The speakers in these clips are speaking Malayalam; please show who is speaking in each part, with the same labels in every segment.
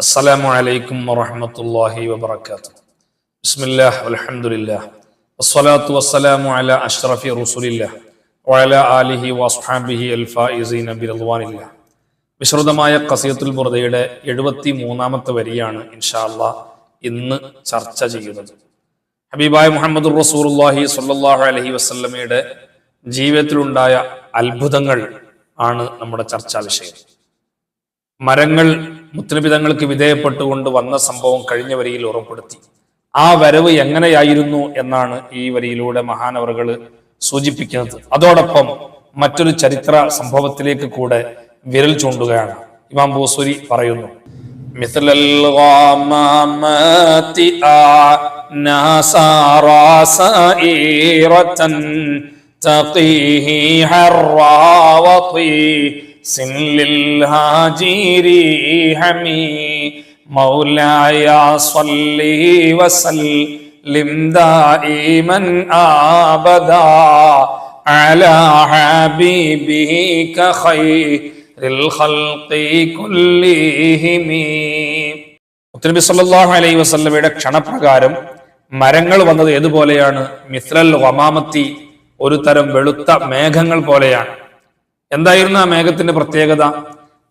Speaker 1: السلام عليكم ورحمة الله وبركاته بسم الله والحمد لله والصلاة والسلام على أشرف رسول الله وعلى آله وأصحابه الفائزين برضوان الله വിശ്രുതമായ കസീത്തുൽ ബുർദയുടെ എഴുപത്തി മൂന്നാമത്തെ വരിയാണ് ഇൻഷാല്ല ഇന്ന് ചർച്ച ചെയ്യുന്നത് ഹബീബായ മുഹമ്മദ് റസൂർല്ലാഹി സ്വല്ലല്ലാഹു അലഹി വസല്ലമയുടെ ജീവിതത്തിലുണ്ടായ അത്ഭുതങ്ങൾ ആണ് നമ്മുടെ ചർച്ചാ വിഷയം മരങ്ങൾ മുത്തലബിതങ്ങൾക്ക് വിധേയപ്പെട്ടുകൊണ്ട് വന്ന സംഭവം കഴിഞ്ഞ വരിയിൽ ഉറപ്പെടുത്തി ആ വരവ് എങ്ങനെയായിരുന്നു എന്നാണ് ഈ വരിയിലൂടെ മഹാനവറുകൾ സൂചിപ്പിക്കുന്നത്. അതോടൊപ്പം മറ്റൊരു ചരിത്ര സംഭവത്തിലേക്ക് കൂടെ വിരൽ ചൂണ്ടുകയാണ്. ഇമാം ബോസുരി പറയുന്നു. മിഥലൽ الغمامات أعنى سارى سائرة تقيه حرا وطيس للهاجر حمي مولاي صل وسلم دائما ابدا على حبيبك خير الخلق كلهم മുത്തനബി സല്ലല്ലാഹു അലൈഹി വസല്ലമയുടെ ക്ഷണപ്രകാരം മരങ്ങൾ വന്നത് ഏതുപോലെയാണ് മിസ്ലൽ വമാമത്തി ഒരു തരം വെളുത്ത മേഘങ്ങൾ പോലെയാണ് എന്തായിരുന്നു ആ മേഘത്തിന്റെ പ്രത്യേകത?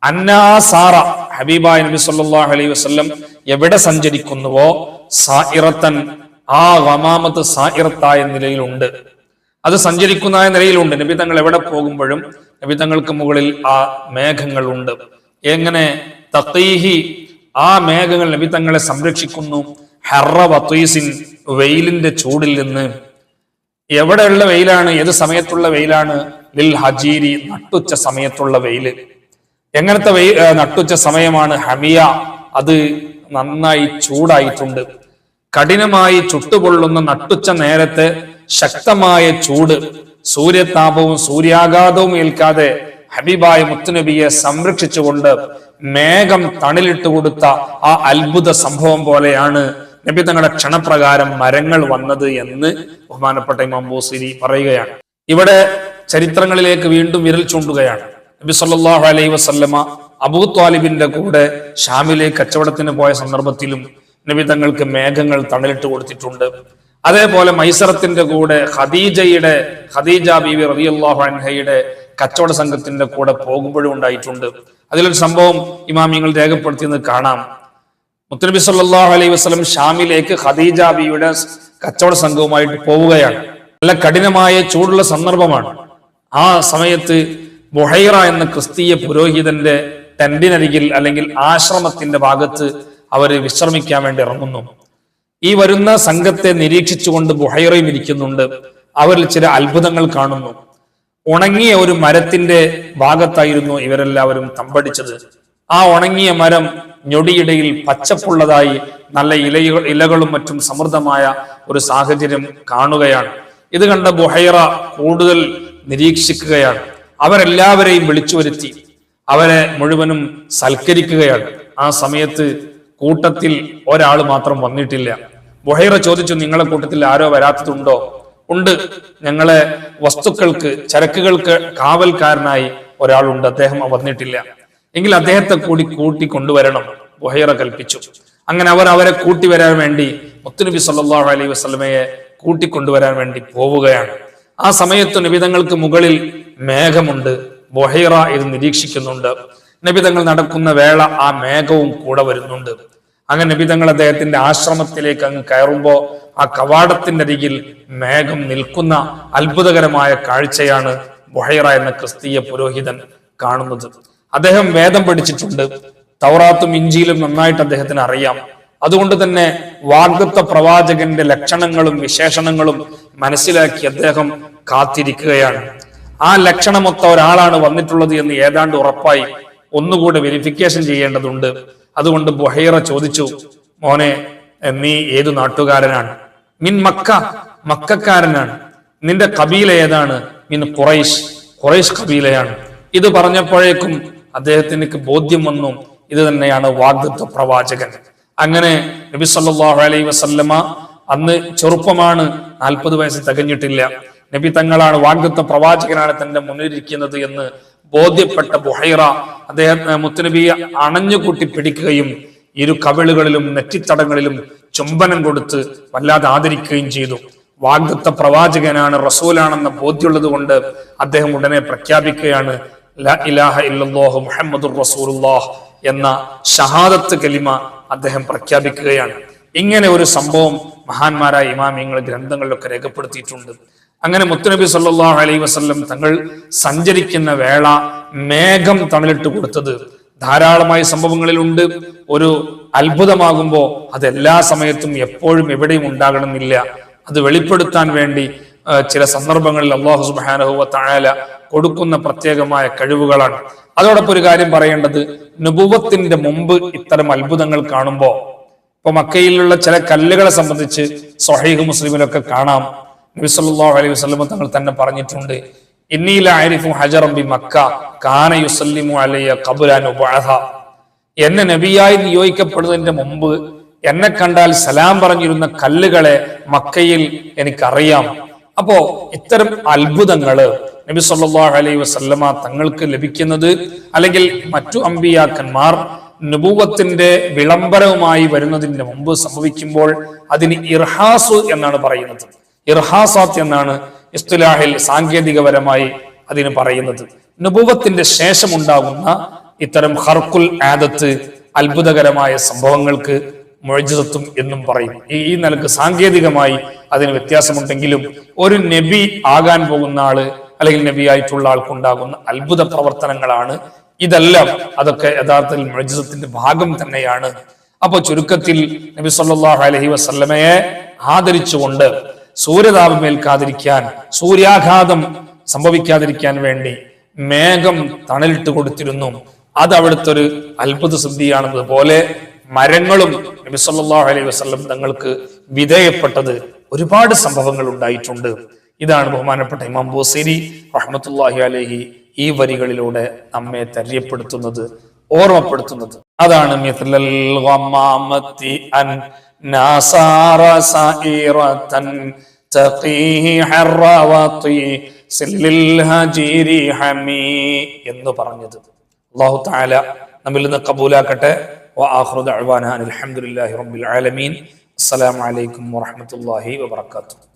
Speaker 1: അന്നാ സാറ ഹബീബായ നബി സല്ലല്ലാഹു അലൈഹി വസ്ലം എവിടെ സഞ്ചരിക്കുന്നുവോ? സായിറത്തൻ ആ വമാമത്ത് സായിറത്തായ നിലയിലുണ്ട്. അത് സഞ്ചരിക്കുന്ന നിലയിലുണ്ട്. നബി തങ്ങൾ എവിടെ പോകുമ്പോഴും നബി തങ്ങൾക്ക് മുകളിൽ ആ മേഘങ്ങൾ ഉണ്ട് എങ്ങനെ? തത്തീഹി ആ മേഘങ്ങൾ നബി തങ്ങളെ സംരക്ഷിക്കുന്നു. ഹെറ വത്തീസിൻ വെയിലിന്റെ ചൂടിൽ നിന്ന്. എവിടെയുള്ള വെയിലാണ്? ഏത് സമയത്തുള്ള വെയിലാണ്? ലിൽ ഹജീരി നട്ടുച്ച സമയത്തുള്ള വെയിൽ. എങ്ങനത്തെ വെയിൽ നട്ടുച്ച സമയമാണ് ഹമിയ അത് നന്നായി ചൂടായിട്ടുണ്ട്. കഠിനമായി ചുട്ടുപൊള്ളുന്ന നട്ടുച്ച നേരത്തെ ശക്തമായ ചൂട് സൂര്യതാപവും സൂര്യാഘാതവും ഏൽക്കാതെ ഹബീബായ മുത്തുനബിയെ സംരക്ഷിച്ചുകൊണ്ട് മേഘം തണിലിട്ട് കൊടുത്ത ആ അത്ഭുത സംഭവം പോലെയാണ് നബി തങ്ങളുടെ ക്ഷണപ്രകാരം മരങ്ങൾ വന്നത് എന്ന് ബഹുമാനപ്പെട്ട ഇമാം ബോസിരി പറയുകയാണ്. ഇവിടെ ചരിത്രങ്ങളിലേക്ക് വീണ്ടും വിരൽ ചൂണ്ടുകയാണ്. നബി സല്ലല്ലാഹു അലൈഹി വസല്ലമ അബൂ ത്വാലിബിന്റെ കൂടെ ഷാമിലേക്ക് കച്ചവടത്തിന് പോയ സന്ദർഭത്തിലും നബി തങ്ങൾക്ക് മേഘങ്ങൾ തണലിട്ട് കൊടുത്തിട്ടുണ്ട്. അതേപോലെ മൈസറത്തിന്റെ കൂടെ ഖദീജയുടെ ഖദീജ ബീവി റളിയല്ലാഹു അൻഹയുടെ കച്ചവട സംഘത്തിന്റെ കൂടെ പോകുമ്പോഴും ഉണ്ടായിട്ടുണ്ട്. അതിലൊരു സംഭവം ഇമാമിങ്ങൾ രേഖപ്പെടുത്തിയെന്ന് കാണാം. മുത്തനബി സല്ലല്ലാഹു അലൈഹി വസല്ലം ഷാമിലേക്ക് ഖദീജ ബിയുടെ കച്ചവട സംഘവുമായിട്ട് പോവുകയാണ്. നല്ല കഠിനമായ ചൂടുള്ള സന്ദർഭമാണ്. ആ സമയത്ത് ബുഹൈറ എന്ന ക്രിസ്തീയ പുരോഹിതന്റെ ടെന്റിനരികിൽ അല്ലെങ്കിൽ ആശ്രമത്തിന്റെ ഭാഗത്ത് അവർ വിശ്രമിക്കാൻ വേണ്ടി ഇറങ്ങുന്നു. ഈ വരുന്ന സംഘത്തെ നിരീക്ഷിച്ചുകൊണ്ട് ബുഹൈറയും ഇരിക്കുന്നുണ്ട്. അവരിൽ ചില അത്ഭുതങ്ങൾ കാണുന്നു. ഉണങ്ങിയ ഒരു മരത്തിന്റെ ഭാഗത്തായിരുന്നു ഇവരെല്ലാവരും തമ്പടിച്ചത്. ആ ഉണങ്ങിയ മരം ഞൊടിയിടയിൽ പച്ചപ്പുള്ളതായി നല്ല ഇലകൾ ഇലകളും മറ്റും സമൃദ്ധമായ ഒരു സാഹചര്യം കാണുകയാണ്. ഇത് കണ്ട ബുഹൈറ കൂടുതൽ നിരീക്ഷിക്കുകയാണ്. അവരെല്ലാവരെയും വിളിച്ചു വരുത്തി അവരെ മുഴുവനും സൽക്കരിക്കുകയാണ്. ആ സമയത്ത് കൂട്ടത്തിൽ ഒരാൾ മാത്രം വന്നിട്ടില്ല. ബുഹൈറ ചോദിച്ചു നിങ്ങളെ കൂട്ടത്തിൽ ആരോ വരാത്തതുണ്ടോ? ഉണ്ട്. ഞങ്ങളെ വസ്തുക്കൾക്ക് ചരക്കുകൾക്ക് കാവൽക്കാരനായി ഒരാളുണ്ട്. അദ്ദേഹം വന്നിട്ടില്ല. എങ്കിൽ അദ്ദേഹത്തെ കൂടി കൂട്ടി കൊണ്ടുവരണം ബുഹൈറ കൽപ്പിച്ചു. അങ്ങനെ അവർ അവരെ കൂട്ടി വരാൻ വേണ്ടി മുത്തുനബി സല്ലാ അലൈഹി വസ്ലമയെ കൂട്ടിക്കൊണ്ടുവരാൻ വേണ്ടി പോവുകയാണ്. ആ സമയത്ത് നിബിതങ്ങൾക്ക് മുകളിൽ മേഘമുണ്ട്. ബൊഹൈറ ഇത് നിരീക്ഷിക്കുന്നുണ്ട്. നബിതങ്ങൾ നടക്കുന്ന വേള ആ മേഘവും കൂടെ വരുന്നുണ്ട്. അങ്ങനെ നബിതങ്ങൾ അദ്ദേഹത്തിന്റെ ആശ്രമത്തിലേക്ക് അങ്ങ് കയറുമ്പോ ആ കവാടത്തിന്റെ അരികിൽ മേഘം നിൽക്കുന്ന അത്ഭുതകരമായ കാഴ്ചയാണ് ബൊഹൈറ എന്ന ക്രിസ്തീയ പുരോഹിതൻ കാണുന്നത്. അദ്ദേഹം വേദം പഠിച്ചിട്ടുണ്ട്. തൗറാത്തും ഇഞ്ചിയിലും നന്നായിട്ട് അദ്ദേഹത്തിന് അറിയാം. അതുകൊണ്ട് തന്നെ വാഗ്ദത്ത പ്രവാചകന്റെ ലക്ഷണങ്ങളും വിശേഷണങ്ങളും മനസ്സിലാക്കി അദ്ദേഹം കാത്തിരിക്കുകയാണ്. ആ ലക്ഷണമൊത്ത ഒരാളാണ് വന്നിട്ടുള്ളത് എന്ന് ഏതാണ്ട് ഉറപ്പായി ഒന്നുകൂടെ വെരിഫിക്കേഷൻ ചെയ്യേണ്ടതുണ്ട്. അതുകൊണ്ട് ബുഹൈറ ചോദിച്ചു മോനെ നീ ഏതു നാട്ടുകാരനാണ്? മിൻ മക്ക മക്കാരനാണ്. നിന്റെ കബീല ഏതാണ്? മിൻ ഖുറൈഷ് ഖുറൈഷ് കബീലയാണ്. ഇത് പറഞ്ഞപ്പോഴേക്കും അദ്ദേഹത്തിന് ബോധ്യം വന്നു ഇത് തന്നെയാണ് വാഗ്ദത്വ പ്രവാചകൻ. അങ്ങനെ നബി സല്ലല്ലാഹു അലൈഹി വസല്ലമ അന്ന് ചെറുപ്പമാണ് നാൽപ്പത് വയസ്സ് തികഞ്ഞിട്ടില്ല. നബി തങ്ങളാണ് വാഗ്ദത്വ പ്രവാചകനാണ് തന്റെ മുന്നിലിരിക്കുന്നത് എന്ന് ബോധ്യപ്പെട്ട ബുഹൈറ അദ്ദേഹം മുത്തുനബിയെ അണഞ്ഞുകൂട്ടി പിടിക്കുകയും ഇരു കവിളുകളിലും നെറ്റിത്തടങ്ങളിലും ചുംബനം കൊടുത്ത് വല്ലാതെ ആദരിക്കുകയും ചെയ്തു. വാഗ്ദത്ത പ്രവാചകനാണ് റസൂലാണെന്ന ബോധ്യമുള്ളത് കൊണ്ട് അദ്ദേഹം ഉടനെ പ്രഖ്യാപിക്കുകയാണ് ഇലാഹ ഇല്ലല്ലാഹു മുഹമ്മദുർ റസൂലുള്ളാഹ് എന്ന ഷഹാദത്ത് കലിമ അദ്ദേഹം പ്രഖ്യാപിക്കുകയാണ്. ഇങ്ങനെ ഒരു സംഭവം മഹാന്മാരായ ഇമാമിയങ്ങൾ ഗ്രന്ഥങ്ങളിലൊക്കെ രേഖപ്പെടുത്തിയിട്ടുണ്ട്. അങ്ങനെ മുത്തുനബി സല്ലല്ലാഹു അലൈഹി വസ്ല്ലം തങ്ങൾ സഞ്ചരിക്കുന്ന വേള മേഘം തണലിട്ട് കൊടുത്തത്. ധാരാളമായ സംഭവങ്ങളിലുണ്ട്. ഒരു അത്ഭുതമാകുമ്പോൾ അത് എല്ലാ സമയത്തും എപ്പോഴും എവിടെയും ഉണ്ടാകണമെന്നില്ല. അത് വെളിപ്പെടുത്താൻ വേണ്ടി ചില സന്ദർഭങ്ങളിൽ അള്ളാഹു സുബ്ഹാനഹു താഴല കൊടുക്കുന്ന പ്രത്യേകമായ കഴിവുകളാണ്. അതോടൊപ്പം ഒരു കാര്യം പറയേണ്ടത്. നുപുവത്തിന്റെ മുമ്പ് ഇത്തരം അത്ഭുതങ്ങൾ കാണുമ്പോൾ ഇപ്പൊ മക്കയിലുള്ള ചില കല്ലുകളെ സംബന്ധിച്ച് സൊഹൈഹ് മുസ്ലിമിലൊക്കെ കാണാം. നബി സല്ലല്ലാഹു അലൈഹി വസല്ലം തങ്ങൾ തന്നെ പറഞ്ഞിട്ടുണ്ട് ഹജറം ബി മക്ക യുസല്ലിമു അലയ്യ എന്നെ നബിയായി നിയോഗിക്കപ്പെടുന്നതിന്റെ മുമ്പ് എന്നെ കണ്ടാൽ സലാം പറഞ്ഞിരുന്ന കല്ലുകളെ മക്കയിൽ എനിക്കറിയാം. അപ്പോ ഇത്തരം അത്ഭുതങ്ങൾ നബി സല്ലല്ലാഹു അലൈഹി വസല്ലമ തങ്ങൾക്ക് ലഭിക്കുന്നത് അല്ലെങ്കിൽ മറ്റു അമ്പിയാക്കന്മാർ നുബൂവത്തിന്റെ വിളംബരവുമായി വരുന്നതിന് മുമ്പ് സംഭവിക്കുമ്പോൾ അതിന് ഇർഹാസ് എന്നാണ് പറയുന്നത്. ഇർഹാസാത്ത് എന്നാണ് ഇസ്തുലാഹിൽ സാങ്കേതികപരമായി അതിന് പറയുന്നത്. ശേഷം ഉണ്ടാകുന്ന ഇത്തരം ഹർക്കുൽ ആദത്ത് അത്ഭുതകരമായ സംഭവങ്ങൾക്ക് മൊഴിജിതത്വം എന്നും പറയും. ഈ നിലയ്ക്ക് സാങ്കേതികമായി അതിന് വ്യത്യാസമുണ്ടെങ്കിലും ഒരു നബി ആകാൻ പോകുന്ന ആൾ അല്ലെങ്കിൽ നബിയായിട്ടുള്ള ആൾക്കുണ്ടാകുന്ന അത്ഭുത പ്രവർത്തനങ്ങളാണ്. ഇതെല്ലാം അതൊക്കെ യഥാർത്ഥത്തിൽ മജിസത്തിന്റെ ഭാഗം തന്നെയാണ്. അപ്പൊ ചുരുക്കത്തിൽ നബി സല്ലല്ലാഹു അലഹി വസല്ലമയെ ആദരിച്ചുകൊണ്ട് സൂര്യതാപം ഏൽക്കാതിരിക്കാൻ സൂര്യാഘാതം സംഭവിക്കാതിരിക്കാൻ വേണ്ടി മേഘം തണലിട്ട് കൊടുത്തിരുന്നു. അത് അവിടുത്തെ ഒരു അത്ഭുത സിദ്ധിയാണെന്നതുപോലെ മരങ്ങളും നബി സല്ലല്ലാഹു അലൈഹി വസല്ലം തങ്ങൾക്ക് വിധേയപ്പെട്ടത് ഒരുപാട് സംഭവങ്ങൾ ഉണ്ടായിട്ടുണ്ട്. ഇതാണ് ബഹുമാനപ്പെട്ട ഇമാം ബോസേരി റഹ്മത്തുല്ലാഹി അലഹി ഈ വരികളിലൂടെ നമ്മെ തര്യപ്പെടുത്തുന്നത് ഓർമ്മപ്പെടുത്തുന്നത്. അതാണ് എന്ന് പറഞ്ഞത്. അള്ളാഹു താല നമ്മിൽ നിന്ന് കബൂലാക്കട്ടെ. അലഹമുല്ലാഹി റബ്ബിൽ ആലമീൻ. അസ്സലാമലൈക്കും വാഹമത്തല്ലാഹി വാത്തു